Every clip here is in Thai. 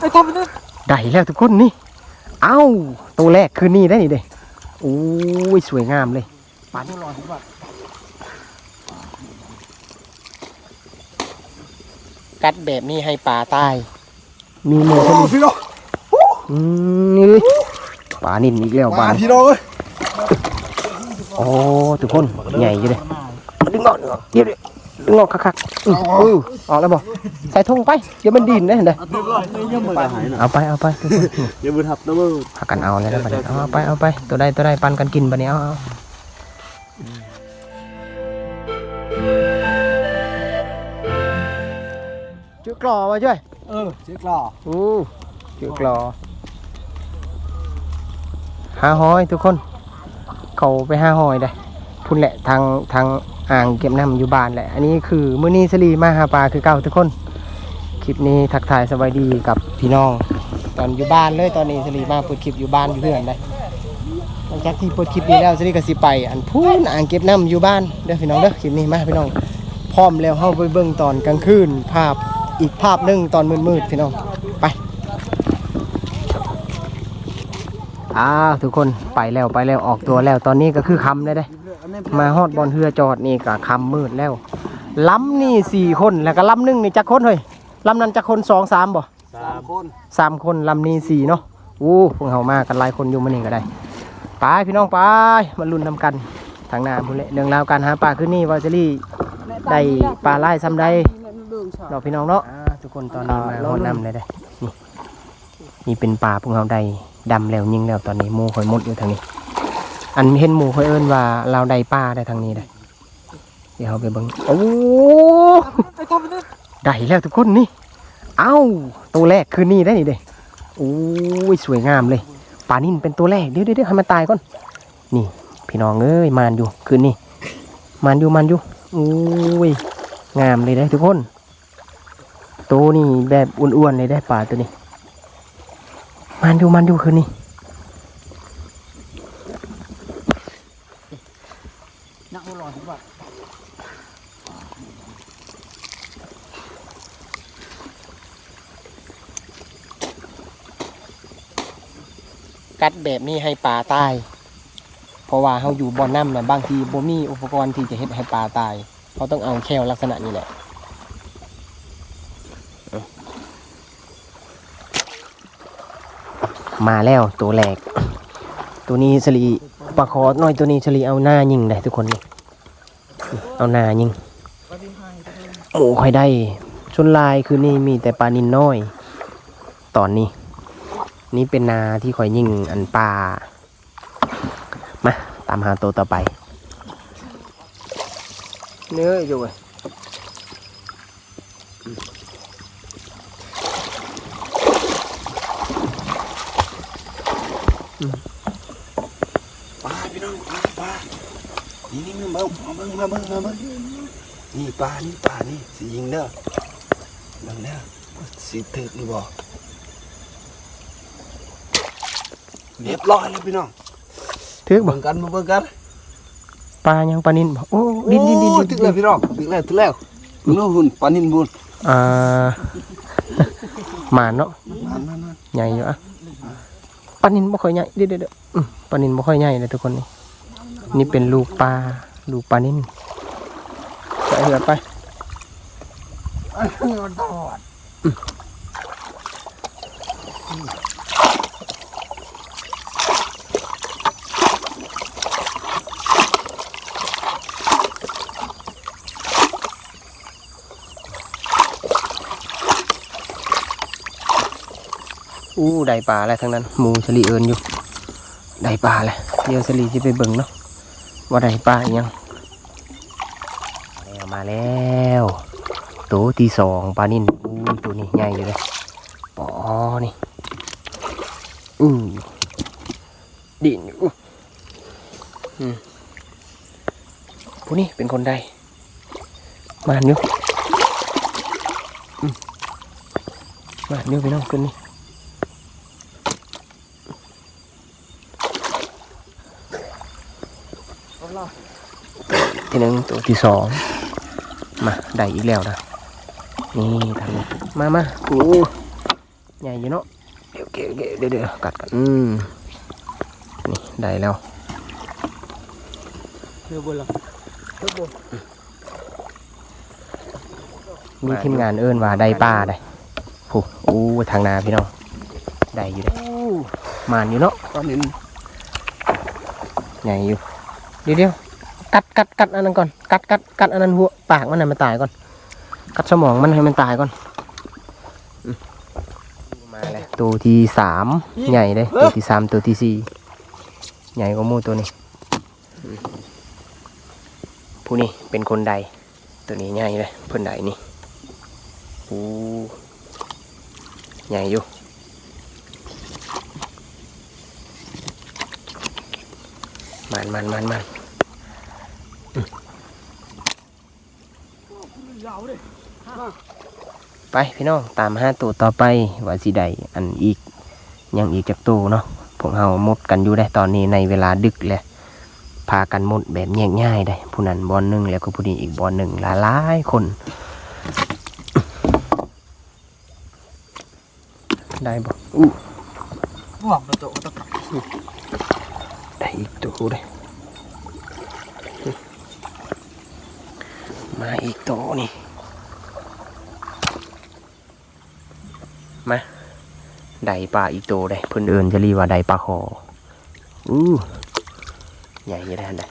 ไปทำมันนะได้แล้วทุกคนนี่ เอ้าตัวแรกคือนี่ได้นี่เด้โอ้ยสวยงามเลยป่านนี้รอผมว่ากัดแบบนี้ให้ปลาตาย มีมือโอ้เท่านี้พี่น้องอืมนี่เลยปลานิ่นอีกแล้วปมาลาพี่น้องเอ้ยโอ้ทุกคนใหญ่อยู่เลยดึงออกดึงออกเดี๋ยวเดี๋ยว ดึงออกคักๆอื้ออื้อออกแล้วบอกใส่ถุงไปเดี๋ยวมันดินได้เห็นไหมเรียบร้อยเลยยังมือหายนะเอาไปเอาไปทุกคนอย่ามือทับนะมือพากันเอาเลยนะบัดนี้เอาเอาไปเอาไปตัวใดตัวใดปันกันกินบัดนี้เอาเอาจุกรอมาช่วยเออเจ๊กลออู้จุกรอหาหอยทุกคน เขาไปหาหอยได้พุ่นแหละทางทาง อ่างเก็บน้ำอยู่บ้านแหละ อันนี้คือมือนีสลีมาหาปลาคือเก่าทุกคน คลิปนี้ทักทายสบายดีกับพี่น้อง ตอนอยู่บ้านเลยตอนนี้สลีมาเปิดคลิปอยู่บ้านอยู่เพื่อนได้หลังจากที่เปิดคลิปนี้แล้วสนี่ก็สิไป อันพูนอ่างเก็บน้ำอยู่บ้านเด้อพี่น้องเด้อคลิปนี้มาพี่น้อง พร้อมแล้วเฮาไปเบิ่งตอนกลางคืนภาพอีกภาพหนึ่งตอนมืดๆพี่น้องไปอ้าวทุกคนไปแล้วไปแล้วออกตัวแล้วตอนนี้ก็คือคำเลยเด้ มาฮอดบอลเฮือจอดนี่ก็คำมืดแล้วล้ำนี่สี่คนแล้วก็ล้ำหนึ่งนี่จักคนเฮ้ยล้ำนั้นจักคนสองสามบ่สามคนสามคนลำนี้สี่เนาะอู้พวกเขามากันหลายคนอยู่มานี่ก็ได้ไปพี่น้องไปมาลุ้นนำกันทางหน้าพุ่นแหละเรื่องราวการหาปลาขึ้นนี่วาเจลี่ได้ปลาไล่ซ้ำได้เราะพี่น้องเนาะทุกคนตอนนี้มาหดน้ำเลยได้อนี่นี่เป็นปลาพวกเขาได้ดำแล้วยิงแล้วตอนนี้หมูคอยมดอยู่ทางนี้ อันเห็นหมูคอยเอิ้นว่าเราได้ปลาได้ทางนี้ได้เดี๋ยวเราไปเบิ่งโอ้ไปทำมันนะได้แล้วทุกคนนี่ เอ้าตัวแรกคือนี่ได้นี่เด้โอ้ยสวยงามเลยปลานิ่นเป็นตัวแรกเดี๋ยวเดี๋ยวเดี๋ยวให้มันตายก่อนนี่ พี่น้องเอ้ยมานอยู่คืนนี้มานอยู่มานอยู่โอ้ยงามเลยได้ทุกคนตัวนี่แบบอ้วนๆเลยได้ปลาตัวนี้มานอยู่มานอยู่คืนนี้งรอผมว่า กัดแบบนี้ให้ปลาตาย เพราะว่าเขาอยู่บ่อน้ำนะบางทีบ่มีอุปกรณ์ที่จะเฮ็ดให้ปลาตายเขาต้องเอาแควลักษณะนี้แหละมาแล้วตัวแรกตัวนี้สลีปลาคอน้อยตัวนี้สลีเอาหน้ายิงได้ทุกคนนี่เอาหน้ายิงโอ้ค่อยได้ชนลายคือนี่มีแต่ปลานินน้อย ตอนนี้ นี่เป็นนาที่คอยยิงอันปลามาตามหาตัวต่อไป เนื้ออยู่เว้ยปลาพี่น้องปลาปลานี่นี่มาเบิ่งมาเบิ่งมาเบิ่งนี่ปลานี่ปลานี่สียิงเด้อเบิ่งเด้อสีถึกนี่บ่ เรียบร้อยแล้วพี่น้องถึกบ่เบิ่งกันมาเบิ่งกันปลายังปลานินบ่โอ้ดินดินดินโอ้ดินถึกแล้วพี่น้องถึกแล้วถึกแล้วถึกแล้วหุ่นปลานินบุญอ่าหมาเนาะนั่นนั่นนั่นใหญ่อยู่อะปลานินบ่ค่อยใหญ่เดี๋ยวเดี๋ยวเดี๋ยวอืมปลานินบ่ค่อยใหญ่เลยทุกคนนี่นี่เป็นลูกปลาลูกปลานินใส่เหือดไปอันนี้มันตอด อู้ได้ปลาแล้วทั้งนั้นหมูสลีเอินอยู่ได้ปลาแล้วเดี๋ยวสลีจะไปเบิ่งเนาะว่าได้ปลาอีกยังแล้วมาแล้วตัวที่สองปลานิ่นอู้ตัวนี้ใหญ่อยู่เลยปอนี่อู้ดินอยู่อู้อืมผู้นี้เป็นคนใดมาเนื้อมมาเนื้อไปน้องขึ้นนี่ ทีหนึ่ง ตัวที่สองมาได้อีกแล้วนะนี่ทางนี้มามาโอ้ใหญ่อยู่เนาะเดี๋ยวเดี๋ยวเดี๋ยวเดี๋ยวเดี๋ยวกัดกันอืมนี่ได้แล้วเรือบนหรอเรือบนมีทีมงานเอิ้นว่าได้ปลาได้ผู้อู้ทางนาพี่น้องได้อยู่ได้มานอยู่เนาะตอนนี้ใหญ่อยู่เดี๋ยวเดี๋ยว กัดกัดกัดอันนั้นก่อน กัดกัดกัดอันนั้นหัวปากมันให้มันตายก่อน กัดสมองมันให้มันตายก่อนมาแล้วตัวที่สามใหญ่เลยตัวที่สามตัวที่สี่ใหญ่กว่ามูตัวนี้ ผู้นี้เป็นคนใด ตัวนี้ใหญ่เลยเพื่อนใดนี่โอ้ใหญ่อยู่มันมันมันมัน ไปพี่น้องตามห้าตัวต่อไปว่าสิใดอันอีกยังอีกจากตัวเนาะพวกเฮาหมดกันอยู่ได้ตอนนี้ในเวลาดึกเลยพากันหมดแบบแยกง่ายได้ผู้นั้นบอลหนึ่งแล้วก็ผู้นี้อีกบอลหนึ่งหลายหลายๆคน ได้บ่อู้หวังประตูตะกับได้อีกตัวเลยมาอีกตัวนี่ มาไดปลาอีกตัวได้เพิ่อนเอินจะรีว่าไดปลาคออู้ใหญ่ยังได้ได้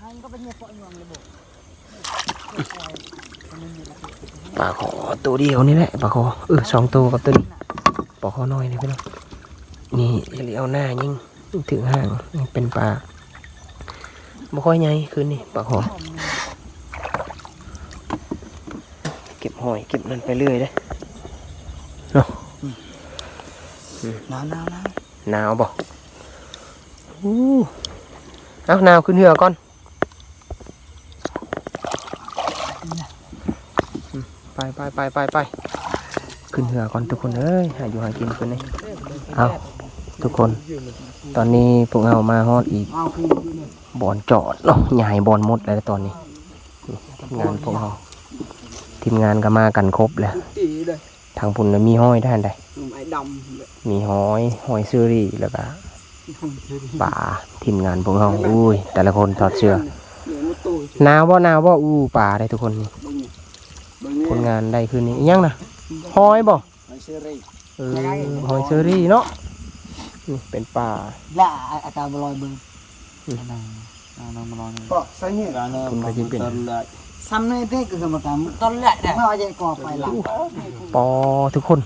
อันก็เป็นปลาคอตัวเดียวนี่แหละปลาคอเออสองตัวกับตัวนี้ปลาคอน้อยนี่พี่น้องนี่จะเลี้ยวหน้ายิ่งถึงห่างเป็นปลา บ่ค่อยใหญ่คืนนี้ปลาคอเก็บหอยเก็บนั่นไปเรื่อยเด้หนาวหนาวหนาวหนาวบ่อู้เอาหนาวขึ้นเหือก่อนอืมไปไปไปไปไปขึ้นเหือก่อนทุกคนเอ้ยหาอยู่หากินคนนี้เอา ทุกคน ตอนนี้พวกเรามาฮอดอีกเอาคือบอนจอดเนาะใหญ่บอนหมดแล้วตอนนี้งานพวกเราทีมงานก็มากันครบแล้วตีเลยทางพุ่นมีห้อยด้านใดมไอ้ดำเลยมีหอยหอยซูรีแล้วก็ป่าทีมงานพวกเราอุ้ย แต่ละคนถอดเสื้อนาวบ่หนาวบ่อู้ป่าได้ทุกคนนี่บึ้งบึ้งคนงานได้คืนนี้ยังนะห้อยบ่ไอ้เอรี่เออหอยเชอรี่เนาะ นี่เป็นป่าละอาการบลอยบึ้งนั่งนั่งบลอยก็ใส่เนี่ยคุณก็จะเป็นซ้ำในเด็กก็คือมาทำตอนแรกเนี่ยไม่ว่าจะก่อไฟหลังปอทุกคน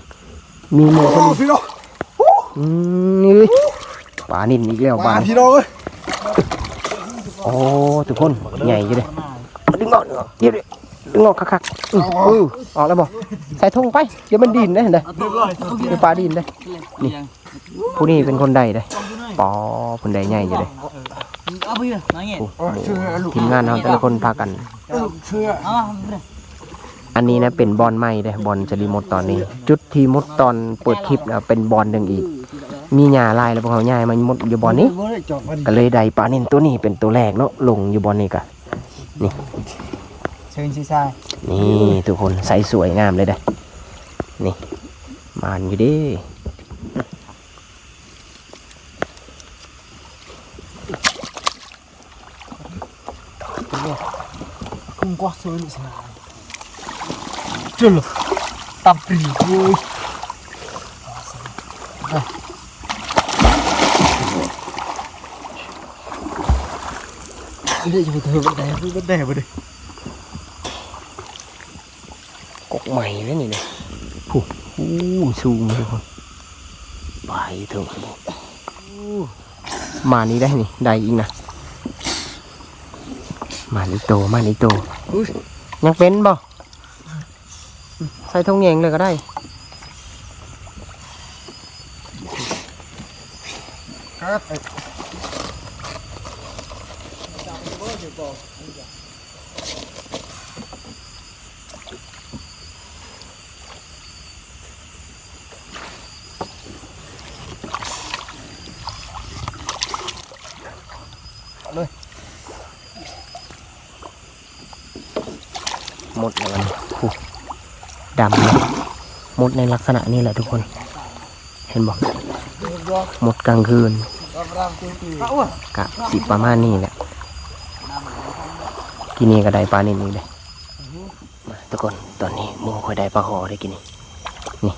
มีหมูคนโอ้พี่น้องอืมนี่เลยป่านิ่นอีกแล้วป่ามาพี่น้องเอ้ยโอ้ทุกคนใหญ่อยู่เลยดึงออกดึงออกเดี๋ยวดิดึ งออกคักๆอื้ออื้อออกแล้วบ่ใส่ถุงไปเดี๋ยวมันดินได้เห็นได้เรียบร้อยเดี๋ยวปลาดินได้นี่ผู้นี้เป็นคนใดได้ปอคนใดใหญ่อยู่เลยเอาไปเลยน้อยเงี้ยโอ้โหทีมงานเราแต่ละคนพากันเชื่อเอาไปเลยอันนี้นะเป็นบอลใหม่เลยบอลจะรีโมดตอนนี้ จุดที่มุดตอนเปิดคลิปนะเป็นบอลหนึ่งอีก มีหญ้าลายแล้วพวกเขาย้ายมามุดอยู่บอลนี้จอดมันก็เลยได้ปลานิ่นตัวนี้เป็นตัวแรกเนาะลงอยู่บอลนี้กะเชิญซีซายนี่ทุกคนใสสวยงามเลยเด้อนี่มานอยู่เดิ cung qua sôi lụa xài chưa được tập rỉ thôi đây cho thử vấn đề vấn đề vấn đề กกใหม่เลยนี่เนี่ยผู้อู้สูงเลยคนไปถึงมานี่ได้นี่ได้อีกนะมานี่โตมานี่โต Ui. ยังเป็นบ่ใส่ทงแยงเลยก็ได้ Ui. มดแล้วมันคู่ดำเลยหมดในลักษณะนี้แหละทุกคน เห็นบอกหมดกลางคืนกะสิประมาณนี้แหละกินนี่ก็ได้ปลานินนี่เลยมาทุกคนตอนนี้หมูค่อยได้ปลาหอได้กินนี่นี่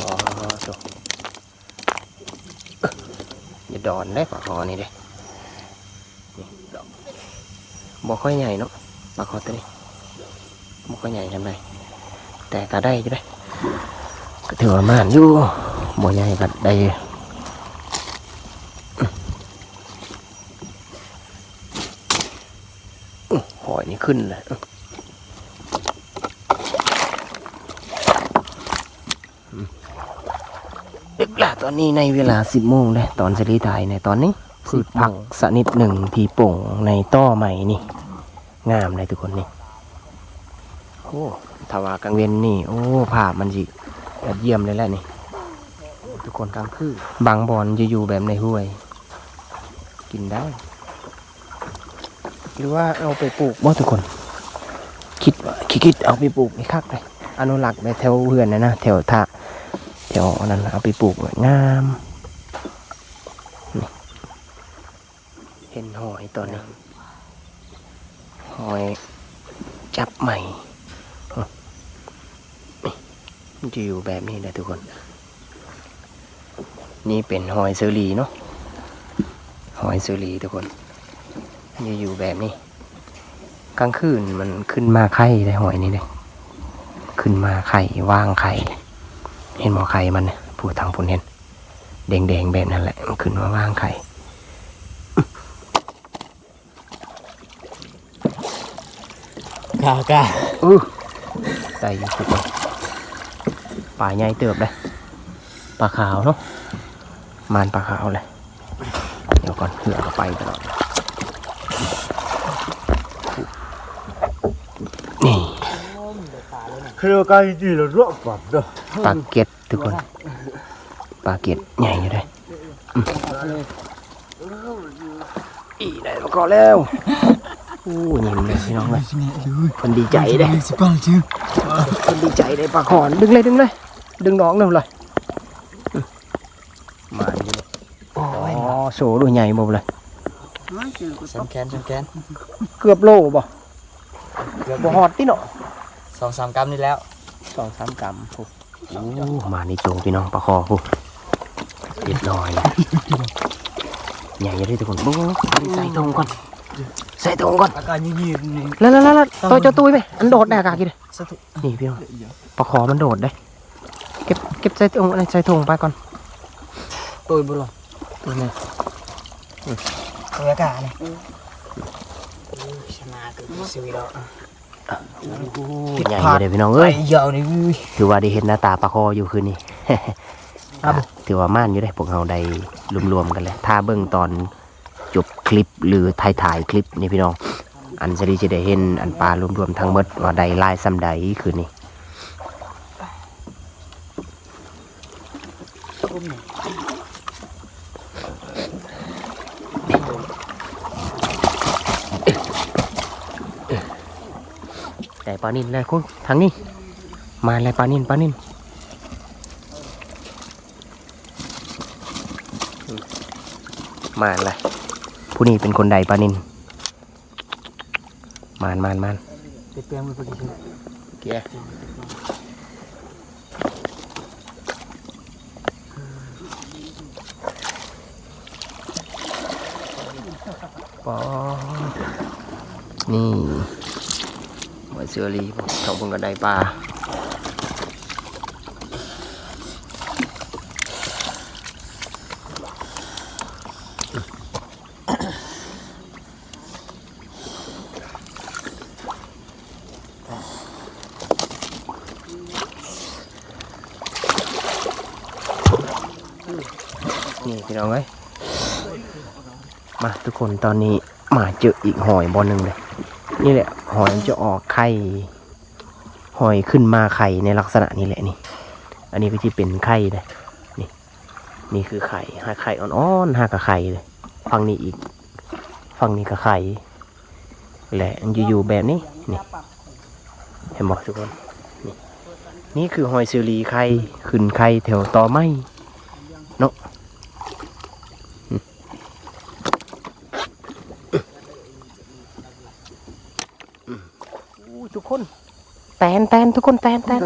อ๋อโตอย่าดอนได้ปลาหอนี่เด้นี่ดอกบ่ค่อยใหญ่เนาะปลาหอตัวนี้ บ่ค่อยใหญ่ทำไมแต่ก็ได้อยู่ได้ก็ถือว่ามานอยู่บ่ใหญ่ก็ได้อื้อหอยนี่ขึ้นเลยอื้ออืมดึกละตอนนี้ในเวลาสิบโมงเลยตอนสรีไทยในตอนนี้พืชผักสนิดหนึ่งทีโป่งในต้อใหม่นี่ งามเลยทุกคนนี่ โอ้ทวากลางเวนนี่ โอ้ภาพมันสิยอดเยี่ยมเลยแหละนี่ ทุกคนกลางคือบางบอนจะอยู่แบบในห้วย กินได้ หรือว่าเอาไปปลูกบ่ทุกคน คิดว่าคิดคิดเอาไปปลูกนี่คักเลยอนุรักษ์แถวเพื่อนนะนะแถวท่าแถวนั้นเอาไปปลูกไว้งามเห็นหอยตัวนี้หอยจับใหม่ จะอยู่แบบนี้แหละทุกคน นี่เป็นหอยเซอรีเนาะหอยเซอรีทุกคนมันจะอยู่แบบนี้กลางคืนมันขึ้นมาไข่ได้หอยนี่เลยขึ้นมาไข่ว่างไข่เห็นหมอไข่มันเนี่ยผู้ทางผลเห็นแดงๆแบบนั้นแหละมันขึ้นมาว่างไข่กากาอื้อได้อยู่ทุกคนปลาใหญ่เติบเลยปลาขาวเนาะมานปลาขาวเลยเดี๋ยวก่อนเผื่อเอาไปตลอดนี่คือการจีเรารอบแบบเด้อปลาเก็ดทุกคนปลาเก็ดใหญ่อยู่เลยอืมอีได้มาก่อนแล้วอู้ยิ้มเลยพี่น้องเลยคนดีใจเด้สิปังจื้อคนดีใจได้ปลาขอนดึงเลยดึงเลย ดึงน้องหนึ่งเลยอืมมาอยู่เลยอ๋อโสดูใหญ่บ่เลยฉันแกนฉันแกนเกือบโลบ่เกือบบ่ฮอดติเนาะสองสามกรัมนี่แล้วสองสามกรัมพวกโอ้มาในโจพี่น้องปลาคอพวกเรียบร้อยใหญ่อยังได้ทุกคนโอ้ใส่ตรงก่อนใส่ตรงก่อนอากาศยืดๆนี่แล้วแล้วแล้วตัวเจ้าตุ้ยไปอันโดดได้อากาศกินเลยสตุนี่พี่น้องปลาคอมันโดดได้ เก็บเก็บใส่ตรงอะไรใส่ถุงไปก่อนตัวบุหรี่ตัวนี้ตัวอากาศนี่ชนะตัวสิวิโลใหญ่เลยพี่น้องเอ้ยไปยาวนี่อุ้ยถือว่าได้เห็นหน้าตาปลาคออยู่คืนนี้ครับถือว่าม่านอยู่ได้พวกเราได้รวมๆกันเลยถ้าเบิ่งตอนจบคลิปหรือถ่ายถ่ายๆคลิปนี่พี่น้อง อันสรีจะได้เห็นอันปลารวมๆทั้งหมดว่าใดลายซ้ำใดคืนนี้ แต่ปลานินเลยคุณทางนี้ มาเลยปลานินปลานินมานเลยผู้นี้เป็นคนใดปานินมานมานมานเปลี่ยนมือพอดีเกีย ปอนี่หอยเสือรีผมเขาเพิ่งก็ได้ปลานี่พี่น้องเอ้ย มาทุกคนตอนนี้มาเจออีกหอยบอลหนึ่งเลย นี่แหละ หอยจะออกไข่หอยขึ้นมาไข่ในลักษณะนี้แหละนี่ อันนี้ก็ที่เป็นไข่เลยนี่ นี่คือไข่หาไข่อ่อนๆหากับไข่เลยฝั่งนี้อีกฝั่งนี้กับไข่แหละมันอยู่ๆแบบนี้นี่เห็นบ่ทุกคนนี่นี่คือหอยซิลีไข่ขึ้นไข่แถวต่อไม้เนาะอืมอืมอู้ ทุกคน แตนแตนทุกคนแตนแตน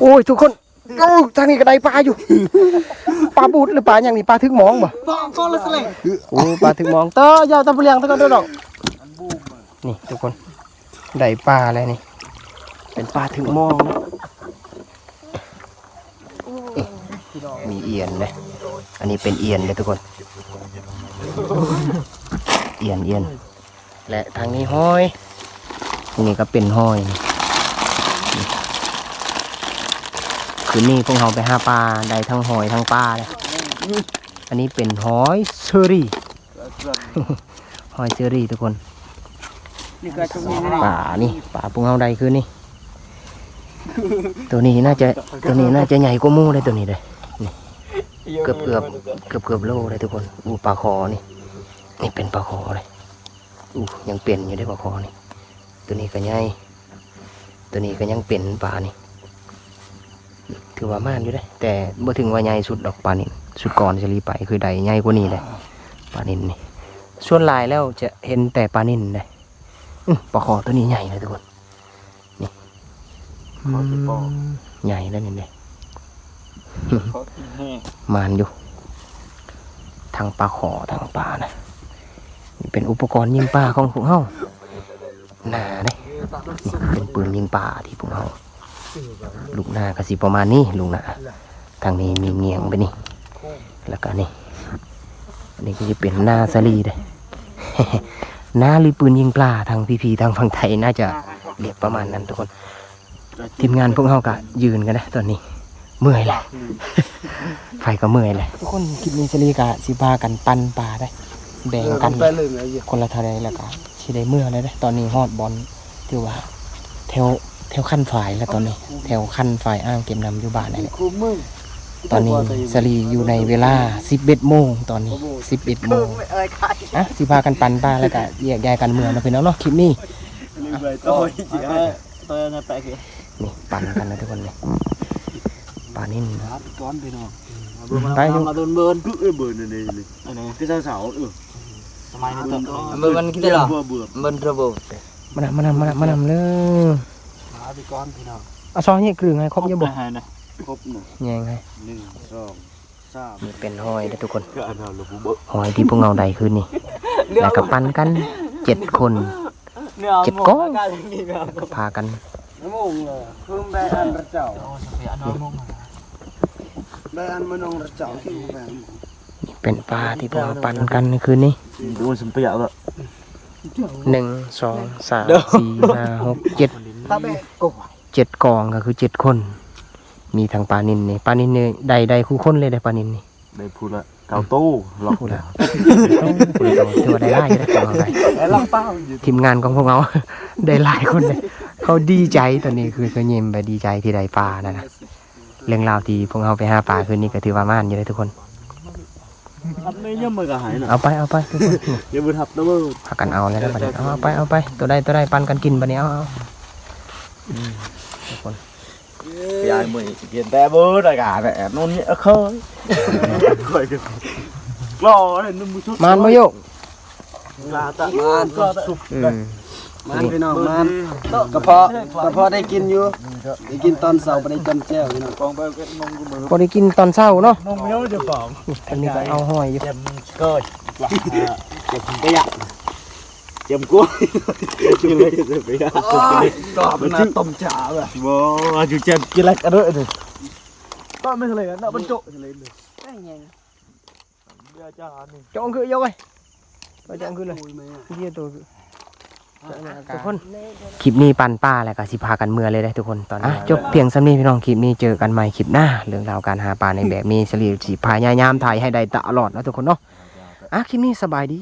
โอ้ยทุกคนโอ้ทางนี้ก็ได้ปลาอยู่ ปลาบูดหรือปลาอย่างนี้ปลาทึกหมองบ่ Bang kau lah seleng. โอ้ปลาถึงมองเตอยาวตะเปลียงตะกันด้วยดอกนี่ทุกคนได้ปลาอะไรนี่ เป็นปลาถึงมองนะมีเอียนเลยอันนี้เป็นเอียนเลยทุกคน เอียนเอียน และทางนี้ห้อยทางนี้ก็เป็นห้อยนี่นี่คืนนี้พวกเราไปหาปลาได้ทั้งหอยทั้งปลาเลยอันนี้เป็นหอยเชอรี่หอยเชอรี่ทุกคน Ni kau cuma ni. ป่านี่ป่าปุงเฮาใดคือนี่ตัวนี้น่าจะตัวนี้น่าจะใหญ่กว่าหมูเลยตัวนี้เลยนี่เกือบเกือบเกือบเกือบโลเลยทุกคนอู้ปลาคอนี่นี่เป็นปลาคอเลย อู้ยังเป็นอยู่ได้ปลาคอนี่ ตัวนี้ก็ใหญ่ตัวนี้ก็ยังเป็นปลานี่ ถือว่ามากอยู่ได้ แต่บ่ถึงว่าใหญ่สุดดอกปลานินสุดก่อนจะรีไปคือใดใหญ่กว่านี้เลยปลานินนี่ส่วนหลายแล้วจะเห็นแต่ปลานินเลยอื้อปลาคอตัวนี้ใหญ่เลยทุกคนนี่อืมใหญ่แล้วนี่เนี่ยมานอยู่ทางปลาขอทางปลานะนี่ เป็นอุปกรณ์ยิงปลาของพวกเฮาหนาเนี่ยนี่เป็นปืนยิงปลาที่พวกเฮาลูกหน้าก็สิประมาณนี้ลูกหน้าทางนี้มีเงียงไปนี่แล้วก็นี่อันนี้ก็จะเป็นหน้าสลีเลยหน้าหรือปืนยิงปลาทางพีพีทางฝั่งไทยน่าจะเรียกประมาณนั้นทุกคน ทีมงานพวกเขาก็ยืนกันนะตอนนี้ เมื่อยแหละไฟก็เมื่อยแหละทุกคนคลิปนี้สลีกะสิพากันปันปลาได้ แบ่งกันไปเลยไงคนละเท่าไรแล้วก็สิได้เมื่อเลยได้ตอนนี้ฮอดบอลที่ว่าแถวแถวขั้นฝ่ายแล้วตอนนี้ แถวขั้นฝ่ายอ้างเกมนำอยู่บ้านนี่แหละคุมมึงตอนนี้สลีอยู่ในเวลา11โมงตอนนี้11โมง Eh kai. อะสิพากันปันปลาแล้วก็แยกย้ายกันเมืองนะพี่น้องเนาะคลิปนี้นี่ใบต้อยจี Tôi nak pakai ke. นี่ปั่นกันนะทุกคนเลยปลานิ่นนะครับก้อนไปน้องไปดู Mà đun bơn. cứ ơi bờ này này này Ini. cái sao sảo ừ Semai ni tu. Bơn kita lah. vừa vừa Bơn robo. มานำมานำมานำมานำเลยหาไปก้อนพี่น้องเอาซอ ยนี่กลืงไงครบยังบ่ Hai nè. ครบหนึ่งแยงไงหนึ่งสองสามนี่เป็นหอยนะทุกคนก็อันนั้นเราบุบหอยที่พวกเราได้คืนนี่แล้วก็ปั่นกันเจ็ดคน Chụp có. พากันน้ำมงเลยเพิ่มแบอันระเจ้า Oh, sampai anak mong. แบอันมันองระเจ้าที่แบน เป็นปลาที่พวกเราปั่นกันในคืนนี้ดูสัมเปียกแล้วหนึ่งสองสามสี่ห้าหกเจ็ด Ta be ko. เจ็ดกองก็คือเจ็ดคน มีทางปลานินนี่ปลานินนี่ใดใดคู่คนเลยได้ปลานินนี่ได้พูดละเกาตู้ล็อกพูดแล้วพูดแล้วถือว่าได้ไล่ได้ของเราได้ Eh lang pao. ทีมงานของพวกเราได้หลายคนเลยเขาดีใจตอนนี้คือเขายิ้มไปดีใจที่ได้ปลานะนะเรื่องราวที่พวกเราไปหาปลาคืนนี้ก็ถือว่ามานอยู่เลยทุกคน อันนี้ยังไม่กระหายนะเอาไปเอาไปทุกคนนี่อย่าบุญทับนะเว้ยพากันเอาเลยนะบัดนี้เอาเอาไปเอาไปตัวใดตัวใดปันกันกินบัดนี้เอาเอาอืมทุกคน ยายมึงเปลี่ยนแต่เบอร์อะไรกันแต่นู่นนี่เคยเคยกันรอเลยนุ่มชุดมานมาโยกลาตะมันก็สุกอืม มันพี่น้องมันกระเพาะกระเพาะได้กินอยู่ได้กินตอนเสาร์ไปได้จำแจ้วพี่น้องกองไปก็นมกูมือพอได้กินตอนเช้าเนาะ Mong meo je pao. อันนี้ก็เอาห้อยอยู่ Jam skoj. เจ็บไปอะเจ็บกูกินเลยเจ็บไปอะ Kau pernah tom cha bah. บ่อยู่เจ็บกินแล้วก็ได้เลย Kau mesti lagi nak bentuk je lain. Dia cha ni. จองคือโยกไอ้ไปจองคือเลยเยี่ยตัวคือ ทุกคนคลิปนี้ปันป้าแล้วก็สิพากันเมื่อเลยได้อทุกคนตอนนี้จบเพียงสำนี้พี่น้องคลิปนี้เจอกันใหม่คลิปหน้าเรื่องราวการหาปลาในแบบมีสลีสิพายายามถ่ายให้ได้ตลอดนะทุกคนเนาะอะคลิปนี้สบายดี